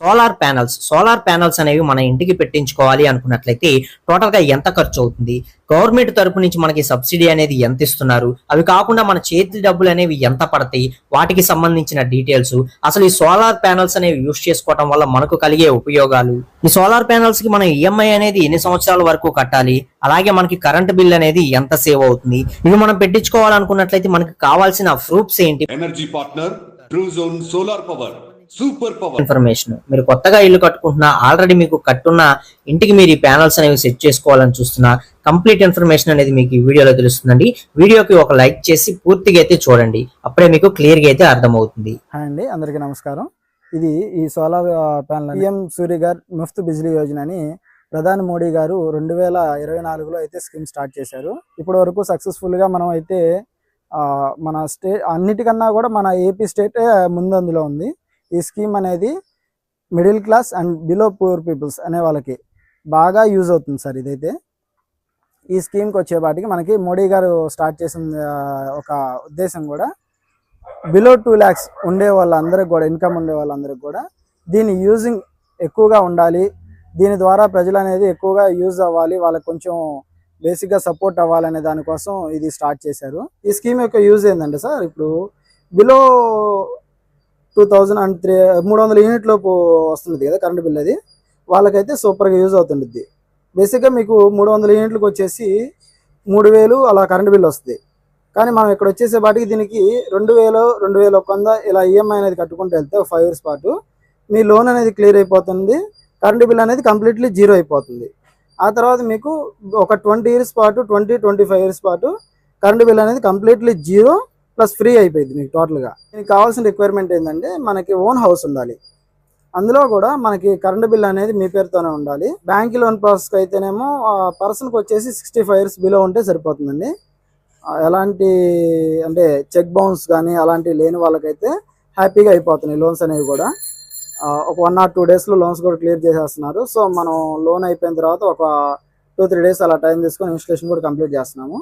Solar panels solar panels అనేవి మన ఇంటికి పెట్టించుకోవాలి అనుకున్నట్లయితే టోటల్గా ఎంత ఖర్చు అవుతుంది? గవర్నమెంట్ తరపు నుంచి మనకి సబ్సిడీ అనేది ఎంత ఇస్తున్నారు? అవి కాకుండా మన చేతి డబ్బులు అనేవి ఎంత పడతాయి? వాటికి సంబంధించిన డీటెయిల్స్ అసలు ఈ సోలార్ ప్యానల్స్ అనేవి యూస్ చేసుకోవడం వల్ల మనకు కలిగే ఉపయోగాలు? ఈ సోలార్ ప్యానల్స్కి మనం ఈఎంఐ అనేది ఎన్ని సంవత్సరాల వరకు కట్టాలి? అలాగే మనకి కరెంట్ బిల్ అనేది ఎంత సేవ్ అవుతుంది? ఇవి మనం పెట్టించుకోవాలనుకున్నట్లయితే మనకి కావాల్సిన ప్రూఫ్స్ ఏంటి? Energy partner true zone solar power super power information మీరు కొత్తగా ఇల్లు కట్టుకుంటున్నా ఆల్రెడీ మీకు కట్టున్న ఇంటికి మీరు ఈ ప్యానల్స్ అనేవి సెట్ చేసుకోవాలని చూస్తున్నా కంప్లీట్ ఇన్ఫర్మేషన్ అనేది మీకు ఈ వీడియోలో తెలుస్తుందండి. వీడియోకి ఒక లైక్ చేసి పూర్తిగా అయితే చూడండి. అప్పుడే మీకు క్లియర్గా అయితే అర్థమవుతుంది. హాయ్ అండి అందరికీ నమస్కారం. ఇది ఈ సోలార్ ప్యానల్ పిఎం సూర్య గారు ముఫ్త్ బిజ్లీ యోజన అని ప్రధాని మోడీ గారు రెండు వేల ఇరవై నాలుగులో అయితే స్కీమ్ స్టార్ట్ చేశారు. ఇప్పటి వరకు సక్సెస్ఫుల్గా మనం అయితే మన స్టేట్ అన్నిటికన్నా కూడా మన ఏపీ స్టేట్ ముందందులో ఉంది. ఈ స్కీమ్ అనేది middle class and below poor peoples అనే వాళ్ళకి బాగా యూజ్ అవుతుంది సార్ ఇదైతే. ఈ స్కీమ్కి వచ్చేపాటికి మనకి మోడీ గారు స్టార్ట్ చేసిన ఒక ఉద్దేశం కూడా బిలో టూ ల్యాక్స్ ఉండే వాళ్ళందరికి కూడా ఇన్కమ్ ఉండే వాళ్ళందరికి కూడా దీని యూజింగ్ ఎక్కువగా ఉండాలి. దీని ద్వారా ప్రజలు అనేది ఎక్కువగా యూజ్ అవ్వాలి. వాళ్ళకి కొంచెం బేసిక్గా సపోర్ట్ అవ్వాలనే దానికోసం ఇది స్టార్ట్ చేశారు. ఈ స్కీమ్ యొక్క యూజ్ ఏంటంటే సార్ ఇప్పుడు below two thousand and three మూడు వందల యూనిట్ లోపు వస్తుంది కదా కరెంట్ బిల్ అది. వాళ్ళకైతే సూపర్గా యూజ్ అవుతుంటుంది బేసిక్గా మీకు మూడు వందల యూనిట్లకు వచ్చేసి మూడు వేలు అలా కరెంట్ బిల్ వస్తుంది. కానీ మనం ఇక్కడ వచ్చేసేపాటికి దీనికి రెండు వేలు రెండు వేల ఒక వంద ఇలా ఈఎంఐ అనేది కట్టుకుంటూ వెళ్తే ఒక ఫైవ్ ఇయర్స్ పాటు మీ లోన్ అనేది క్లియర్ అయిపోతుంది. కరెంట్ బిల్ అనేది కంప్లీట్లీ జీరో అయిపోతుంది. ఆ తర్వాత మీకు ఒక ట్వంటీ ఇయర్స్ పాటు ట్వంటీ ట్వంటీ ఫైవ్ ఇయర్స్ పాటు కరెంట్ బిల్ అనేది కంప్లీట్లీ జీరో. ప్లస్ ఫ్రీ అయిపోయింది మీకు టోటల్గా. దీనికి కావాల్సిన రిక్వైర్మెంట్ ఏంటంటే మనకి ఓన్ హౌస్ ఉండాలి. అందులో కూడా మనకి కరెంటు బిల్ అనేది మీ పేరుతోనే ఉండాలి. బ్యాంక్ లోన్ ప్రాసెస్కి అయితేనేమో పర్సన్కి వచ్చేసి సిక్స్టీ ఫైవ్ ఇయర్స్ బిలో ఉంటే సరిపోతుందండి. ఎలాంటి అంటే చెక్ బౌన్స్ కానీ అలాంటివి లేని వాళ్ళకైతే హ్యాపీగా అయిపోతున్నాయి లోన్స్ అనేవి కూడా. ఒక వన్ ఆర్ టూ డేస్లో లోన్స్ కూడా క్లియర్ చేసేస్తున్నారు. సో మనం లోన్ అయిపోయిన తర్వాత ఒక టూ త్రీ డేస్ అలా టైం తీసుకొని ఇన్స్టలేషన్ కూడా కంప్లీట్ చేస్తున్నాము.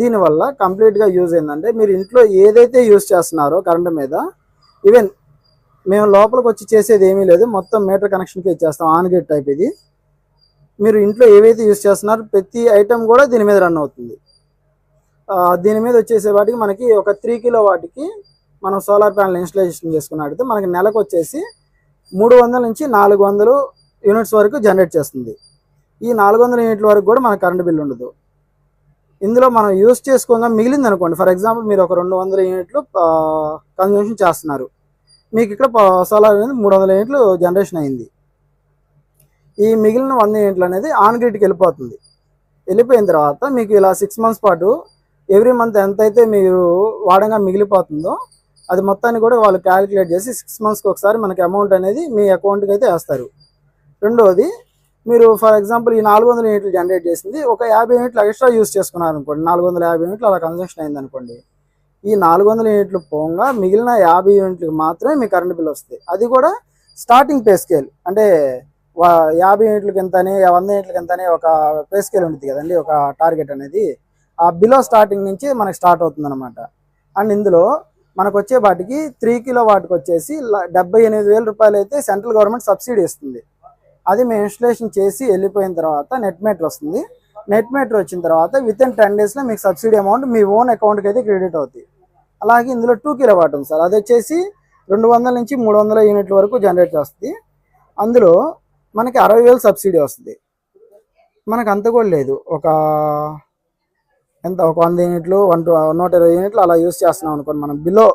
దీనివల్ల కంప్లీట్గా యూజ్ ఏంటంటే మీరు ఇంట్లో ఏదైతే యూజ్ చేస్తున్నారో కరెంటు మీద ఈవెన్ మేము లోపలికి వచ్చి చేసేది ఏమీ లేదు మొత్తం మీటర్ కనెక్షన్కి ఇచ్చేస్తాం ఆన్ గేట్ టైప్ ఇది. మీరు ఇంట్లో ఏవైతే యూజ్ చేస్తున్నారో ప్రతి ఐటెం కూడా దీని మీద రన్ అవుతుంది. దీని మీద వచ్చేసే వాటికి మనకి ఒక త్రీ కిలో వాటికి మనం సోలార్ ప్యానల్ ఇన్స్టలేషన్ చేసుకున్నట్టయితే మనకి నెలకు వచ్చేసి మూడు వందల నుంచి నాలుగు వందలు యూనిట్స్ వరకు జనరేట్ చేస్తుంది. ఈ నాలుగు వందల యూనిట్ల వరకు కూడా మనకు కరెంట్ బిల్ ఉండదు. ఇందులో మనం యూస్ చేసుకోగా మిగిలింది అనుకోండి ఫర్ ఎగ్జాంపుల్ మీరు ఒక రెండు వందల యూనిట్లు కన్జంప్షన్ చేస్తున్నారు. మీకు ఇక్కడ సోలార్ అనేది మూడు వందల యూనిట్లు జనరేషన్ అయింది. ఈ మిగిలిన వంద యూనిట్లు అనేది ఆన్ గ్రిడ్కి వెళ్ళిపోతుంది. వెళ్ళిపోయిన తర్వాత మీకు ఇలా సిక్స్ మంత్స్ పాటు ఎవ్రీ మంత్ ఎంత అయితే మీరు వాడంగా మిగిలిపోతుందో అది మొత్తాన్ని కూడా వాళ్ళు క్యాలిక్యులేట్ చేసి సిక్స్ మంత్స్కి ఒకసారి మనకి అమౌంట్ అనేది మీ అకౌంట్కి అయితే వేస్తారు. రెండవది మీరు ఫర్ ఎగ్జాంపుల్ ఈ నాలుగు వందల యూనిట్లు జనరేట్ చేసింది ఒక యాభై యూనిట్లు ఎక్స్ట్రా యూస్ చేసుకున్నారు అనుకోండి నాలుగు వందల యాభై యూనిట్లు అలా కన్సంప్షన్ అయింది అనుకోండి ఈ నాలుగు వందల యూనిట్లు పోగా మిగిలిన యాభై యూనిట్లకు మాత్రమే మీ కరెంట్ బిల్ వస్తుంది. అది కూడా స్టార్టింగ్ పే స్కేల్ అంటే యాభై యూనిట్లకి ఎంత అని వంద యూనిట్లకి ఎంత అని ఒక పే స్కేల్ ఉంటుంది కదండి ఒక టార్గెట్ అనేది. ఆ బిలో స్టార్టింగ్ నుంచి మనకి స్టార్ట్ అవుతుంది అనమాట అండ్ ఇందులో మనకు వచ్చే వాటికి త్రీ కిలో వాటికి వచ్చేసి డెబ్బై ఎనిమిది వేల రూపాయలు అయితే సెంట్రల్ గవర్నమెంట్ సబ్సిడీ ఇస్తుంది. అది మేము ఇన్స్టలేషన్ చేసి వెళ్ళిపోయిన తర్వాత నెట్ మీటర్ వస్తుంది. నెట్ మీటర్ వచ్చిన తర్వాత విత్ ఇన్ టెన్ డేస్లో మీకు సబ్సిడీ అమౌంట్ మీ ఓన్ అకౌంట్కి అయితే క్రెడిట్ అవుతుంది అలాగే ఇందులో టూ కిలో వాట్ ఉంది సార్. అది వచ్చేసి రెండు వందల నుంచి మూడు వందల యూనిట్ల వరకు జనరేట్ చేస్తుంది. అందులో మనకి అరవై వేలు సబ్సిడీ వస్తుంది. మనకు అంత కూడా లేదు. ఒక ఎంత? ఒక వంద యూనిట్లు వన్ నూట ఇరవై యూనిట్లు అలా యూస్ చేస్తున్నాం అనుకోండి మనం బిలో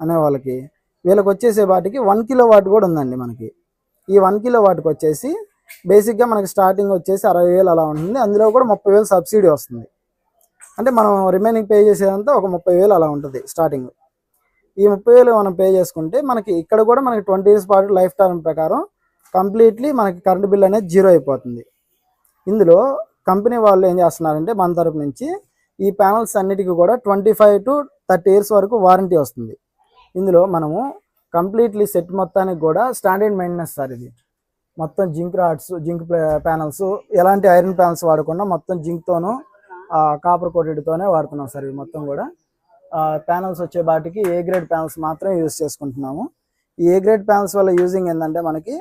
అనే వాళ్ళకి. వీళ్ళకి వచ్చేసే వాటికి వన్ కిలో వాట్ కూడా ఉందండి మనకి. ఈ వన్ కిలో వాటికి వచ్చేసి బేసిక్గా మనకి స్టార్టింగ్ వచ్చేసి అరవై వేలు అలా ఉంటుంది. అందులో కూడా ముప్పై వేలు సబ్సిడీ వస్తుంది. అంటే మనం రిమైనింగ్ పే చేసేదంతా ఒక ముప్పై వేలు అలా ఉంటుంది స్టార్టింగ్ ఈ ముప్పై వేలు మనం పే చేసుకుంటే మనకి ఇక్కడ కూడా మనకి ట్వంటీ ఇయర్స్ పాటు లైఫ్ టర్మ్ ప్రకారం కంప్లీట్లీ మనకి కరెంట్ బిల్ అనేది జీరో అయిపోతుంది. ఇందులో కంపెనీ వాళ్ళు ఏం చేస్తున్నారంటే మన తరపు నుంచి ఈ ప్యానల్స్ అన్నిటికీ కూడా twenty five to thirty years వరకు వారంటీ వస్తుంది. ఇందులో మనము కంప్లీట్లీ సెట్ మొత్తానికి కూడా స్టాండర్డ్ మెయింటెనెన్స్ సార్ ఇది. మొత్తం జింక్ రాడ్స్ జింక్ ప్యానల్స్ ఎలాంటి ఐరన్ ప్యానల్స్ వాడకుండా మొత్తం జింక్తోనూ కాపర్ కోటెడ్తోనే వాడుతున్నాం సార్ ఇవి మొత్తం కూడా. ప్యానల్స్ వచ్చే వాటికి ఏ గ్రేడ్ ప్యానల్స్ మాత్రమే యూజ్ చేసుకుంటున్నాము. ఈ ఏ గ్రేడ్ ప్యానల్స్ వల్ల యూజింగ్ ఏంటంటే మనకి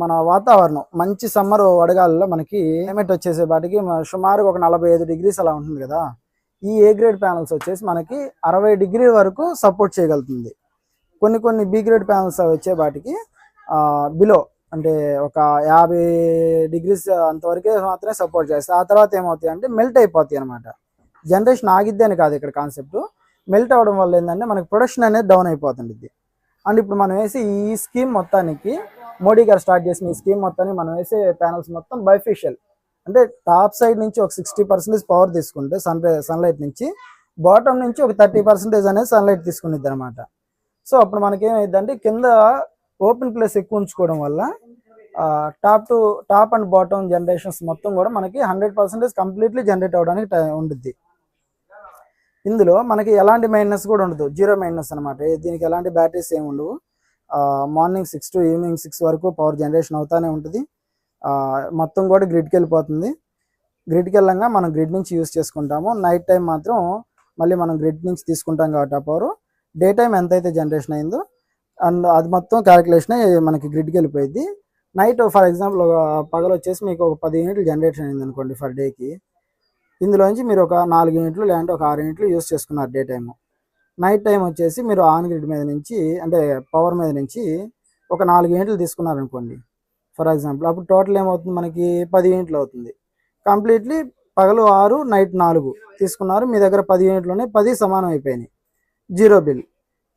మన వాతావరణం మంచి సమ్మర్ వడగాల్లో మనకి క్లైమేట్ వచ్చేసే వాటికి సుమారుగా ఒక నలభై ఐదు డిగ్రీస్ అలా ఉంటుంది కదా. ఈ ఏ గ్రేడ్ ప్యానల్స్ వచ్చేసి మనకి అరవై డిగ్రీ వరకు సపోర్ట్ చేయగలుగుతుంది. కొన్ని కొన్ని బి గ్రేడ్ ప్యానల్స్ వచ్చే వాటికి బిలో అంటే ఒక యాభై డిగ్రీస్ అంతవరకే మాత్రమే సపోర్ట్ చేస్తాయి ఆ తర్వాత ఏమవుతాయి అంటే మెల్ట్ అయిపోతాయి అనమాట జనరేషన్ ఆగిద్ది అని కాదు ఇక్కడ కాన్సెప్ట్ మెల్ట్ అవ్వడం వల్ల ఏంటంటే మనకి ప్రొడక్షన్ అనేది డౌన్ అయిపోతుంది ఇది అండ్ ఇప్పుడు మనం వేసి ఈ స్కీమ్ మొత్తానికి మోడీ గారు స్టార్ట్ చేసిన ఈ స్కీమ్ మొత్తానికి మనం వేసే ప్యానల్స్ మొత్తం బైఫిషియల్ అంటే టాప్ సైడ్ నుంచి ఒక సిక్స్టీ పర్సెంటేజ్ పవర్ తీసుకుంటే సన్ సన్లైట్ నుంచి బాటమ్ నుంచి ఒక థర్టీ పర్సెంటేజ్ అనేది సన్లైట్ తీసుకునిద్ది అనమాట సో అప్పుడు మనకి ఏమైందంటే కింద ఓపెన్ ప్లేస్ ఎక్కువ ఉంచుకోవడం వల్ల top to top and bottom generations మొత్తం కూడా మనకి హండ్రెడ్ పర్సెంటేజ్ కంప్లీట్లీ జనరేట్ అవ్వడానికి టై- ఉండుద్ది. ఇందులో మనకి ఎలాంటి మైనస్ కూడా ఉండదు. జీరో మైనస్ అనమాట దీనికి ఎలాంటి బ్యాటరీస్ ఏమి ఉండవు. Morning six to evening six వరకు పవర్ జనరేషన్ అవుతానే ఉంటుంది. మొత్తం కూడా గ్రిడ్కి వెళ్ళిపోతుంది. గ్రిడ్కి వెళ్ళంగా మనం గ్రిడ్ నుంచి యూస్ చేసుకుంటాము. నైట్ టైం మాత్రం మళ్ళీ మనం గ్రిడ్ నుంచి తీసుకుంటాం కాబట్టి ఆ పవర్. డే టైం ఎంతైతే జనరేషన్ అయిందో అండ్ అది మొత్తం క్యాలిక్యులేషన్ మనకి గ్రిడ్కి వెళ్ళిపోయింది నైట్ ఫర్ ఎగ్జాంపుల్ ఒక పగలు వచ్చేసి మీకు ఒక పది యూనిట్లు జనరేషన్ అయింది అనుకోండి ఫర్ డేకి ఇందులోంచి మీరు ఒక నాలుగు యూనిట్లు లేదంటే ఒక ఆరు యూనిట్లు యూస్ చేసుకున్నారు డే టైము. నైట్ టైం వచ్చేసి మీరు ఆన్ గ్రిడ్ మీద నుంచి అంటే పవర్ మీద నుంచి ఒక నాలుగు యూనిట్లు తీసుకున్నారు అనుకోండి. ఫర్ ఎగ్జాంపుల్ అప్పుడు టోటల్ ఏమవుతుంది మనకి? పది యూనిట్లు అవుతుంది. కంప్లీట్లీ పగలు ఆరు నైట్ నాలుగు తీసుకున్నారు. మీ దగ్గర పది యూనిట్లోనే పది సమానం అయిపోయినాయి. Zero bill.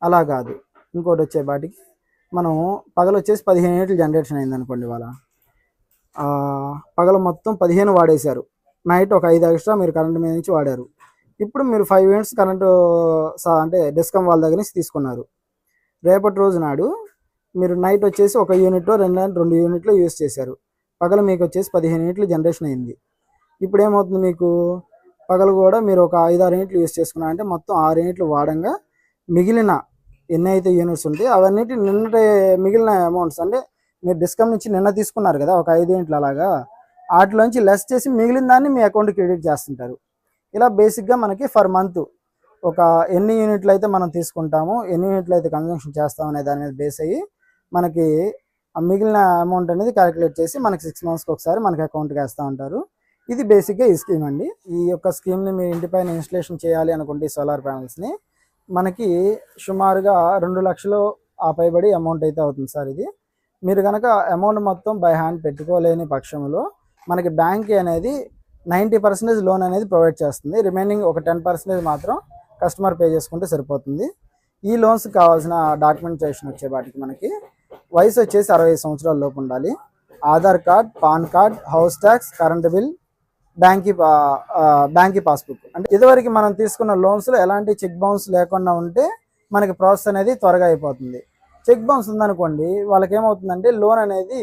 అలా కాదు. ఇంకోటి వచ్చేపాటికి మనం పగలు వచ్చేసి పదిహేను యూనిట్లు జనరేషన్ అయిందనుకోండి వాళ్ళ పగలు మొత్తం పదిహేను వాడేశారు. నైట్ ఒక ఐదు ఎక్స్ట్రా మీరు కరెంట్ మీద నుంచి వాడారు. ఇప్పుడు మీరు ఫైవ్ యూనిట్స్ కరెంటు అంటే డిస్కమ్ వాళ్ళ దగ్గర నుంచి తీసుకున్నారు. రేపటి రోజు నాడు మీరు నైట్ వచ్చేసి ఒక యూనిట్ రెండు రెండు యూనిట్లు యూస్ చేశారు. పగలు మీకు వచ్చేసి పదిహేను యూనిట్లు జనరేషన్ అయింది. ఇప్పుడు ఏమవుతుంది మీకు? పగలు కూడా మీరు ఒక ఐదు ఆరు యూనిట్లు యూస్ చేసుకున్నారంటే మొత్తం ఆరు యూనిట్లు వాడంగా మిగిలిన ఎన్ని అయితే యూనిట్స్ ఉంటాయి అవన్నిటి నిన్నటి మిగిలిన అమౌంట్స్ అంటే మీరు డిస్కమ్ నుంచి నిన్న తీసుకున్నారు కదా ఒక ఐదు యూనిట్లు అలాగా వాటిలోంచి లెస్ చేసి మిగిలిన దాన్ని మీ అకౌంట్ క్రెడిట్ చేస్తుంటారు. ఇలా బేసిక్గా మనకి ఫర్ మంత్ ఒక ఎన్ని యూనిట్లు అయితే మనం తీసుకుంటాము ఎన్ని యూనిట్లు అయితే కన్జంక్షన్ చేస్తాం అనే దాని మీద బేస్ అయ్యి మనకి ఆ మిగిలిన అమౌంట్ అనేది క్యాలిక్యులేట్ చేసి మనకి సిక్స్ మంత్స్కి ఒకసారి మనకి అకౌంట్కి వేస్తూ ఉంటారు. ఇది బేసిక్గా ఈ స్కీమ్ అండి. ఈ యొక్క స్కీమ్ని మీ ఇంటిపైన ఇన్స్టలేషన్ చేయాలి అనుకుంటే సోలార్ ప్యానల్స్ని మనకి సుమారుగా రెండు లక్షలు ఆ పైబడి అమౌంట్ అయితే అవుతుంది సార్ ఇది. మీరు కనుక అమౌంట్ మొత్తం బై హ్యాండ్ పెట్టుకోలేని పక్షంలో మనకి బ్యాంక్ అనేది నైంటీ పర్సెంటేజ్ లోన్ అనేది ప్రొవైడ్ చేస్తుంది. రిమైనింగ్ ఒక టెన్ పర్సెంటేజ్ మాత్రం కస్టమర్ పే చేసుకుంటే సరిపోతుంది. ఈ లోన్స్ కావాల్సిన డాక్యుమెంటేషన్ వచ్చే వాటికి మనకి వయసు వచ్చేసి అరవై సంవత్సరాల లోపు ఉండాలి. Aadhaar card PAN card house tax current bill బ్యాంకీ బ్యాంకీ పాస్బుక్. అంటే ఇదివరకు మనం తీసుకున్న లోన్స్లో ఎలాంటి చెక్ బౌన్స్ లేకుండా ఉంటే మనకి ప్రాసెస్ అనేది త్వరగా అయిపోతుంది. చెక్ బౌన్స్ ఉందనుకోండి వాళ్ళకి ఏమవుతుందంటే లోన్ అనేది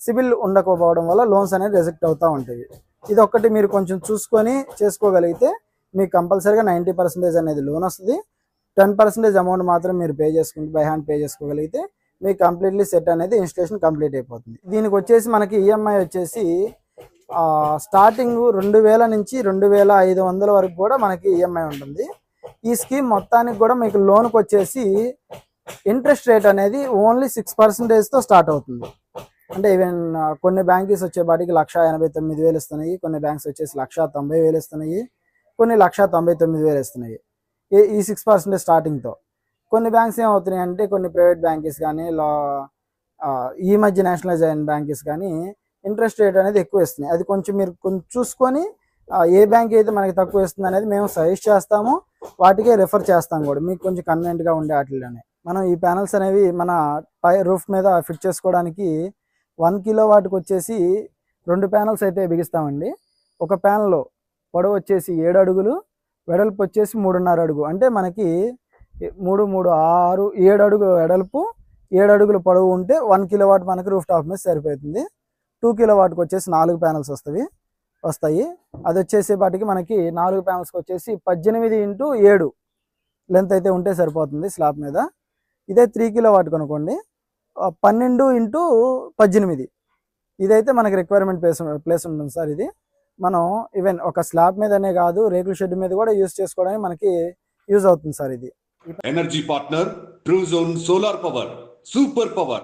సిబిల్ ఉండకపోవడం వల్ల లోన్స్ అనేది రిజెక్ట్ అవుతూ ఉంటాయి ఇది ఒక్కటి మీరు కొంచెం చూసుకొని చేసుకోగలిగితే మీకు కంపల్సరీగా నైంటీ పర్సెంటేజ్ అనేది లోన్ వస్తుంది. టెన్ పర్సెంటేజ్ అమౌంట్ మాత్రం మీరు పే చేసుకుంటే బై హ్యాండ్ పే చేసుకోగలిగితే మీకు కంప్లీట్లీ సెట్ అనేది ఇన్స్టలేషన్ కంప్లీట్ అయిపోతుంది. దీనికి వచ్చేసి మనకి ఈఎంఐ వచ్చేసి స్టార్టింగ్ రెండు వేల నుంచి రెండు వేల ఐదు వందల వరకు కూడా మనకి ఈఎంఐ ఉంటుంది. ఈ స్కీమ్ మొత్తానికి కూడా మీకు లోన్కి వచ్చేసి ఇంట్రెస్ట్ రేట్ అనేది ఓన్లీ సిక్స్ పర్సెంటేజ్తో స్టార్ట్ అవుతుంది. అంటే ఈవెన్ కొన్ని బ్యాంకీస్ వచ్చేపాటికి లక్ష ఎనభై తొమ్మిది వేలు ఇస్తున్నాయి కొన్ని బ్యాంక్స్ వచ్చేసి లక్ష తొంభై వేలు ఇస్తున్నాయి కొన్ని లక్ష తొంభై తొమ్మిది వేలు ఇస్తున్నాయి. ఈ- సిక్స్ పర్సెంటేజ్ స్టార్టింగ్తో కొన్ని బ్యాంక్స్ ఏమవుతున్నాయి అంటే కొన్ని ప్రైవేట్ బ్యాంకీస్ కానీ లా ఈ మధ్య నేషనలైజ్ అయిన బ్యాంకీస్ కానీ ఇంట్రెస్ట్ రేట్ అనేది ఎక్కువ ఇస్తున్నాయి అది కొంచెం మీరు కొంచెం చూసుకొని ఏ బ్యాంక్ అయితే మనకి తక్కువ ఇస్తుంది అనేది మేము సజెస్ట్ చేస్తాము. వాటికే రిఫర్ చేస్తాం కూడా. మీకు కొంచెం కన్వీనియంట్గా ఉండే వాటిలోనే మనం ఈ ప్యానల్స్ అనేవి మన పై రూఫ్ మీద ఫిట్ చేసుకోవడానికి వన్ కిలో వాటికి వచ్చేసి రెండు ప్యానల్స్ అయితే బిగిస్తామండి. ఒక ప్యానల్లో పొడవు వచ్చేసి ఏడు అడుగులు వెడల్పు వచ్చేసి మూడున్నర అడుగు. అంటే మనకి మూడు మూడు ఆరు ఏడు అడుగు వెడల్పు ఏడు అడుగులు పొడవు ఉంటే వన్ కిలో వాట్ మనకి రూఫ్ టాప్ మీద సరిపోతుంది. టూ కిలో వాటికి వచ్చేసి నాలుగు ప్యానల్స్ వస్తాయి వస్తాయి. అది వచ్చేసేపాటికి మనకి నాలుగు ప్యానల్స్కి వచ్చేసి పద్దెనిమిది ఇంటూ ఏడు లెంత్ అయితే ఉంటే సరిపోతుంది స్లాబ్ మీద. ఇదే త్రీ కిలో వాటి కొనుక్కోండి పన్నెండు ఇంటూ పద్దెనిమిది. ఇదైతే మనకి రిక్వైర్మెంట్ ప్లేస్ ప్లేస్ ఉంటుంది సార్ ఇది. మనం ఈవెన్ ఒక స్లాబ్ మీదనే కాదు రేకుల షెడ్ మీద కూడా యూజ్ చేసుకోవడానికి మనకి యూజ్ అవుతుంది సార్ ఇది. Energy partner true zone solar power super power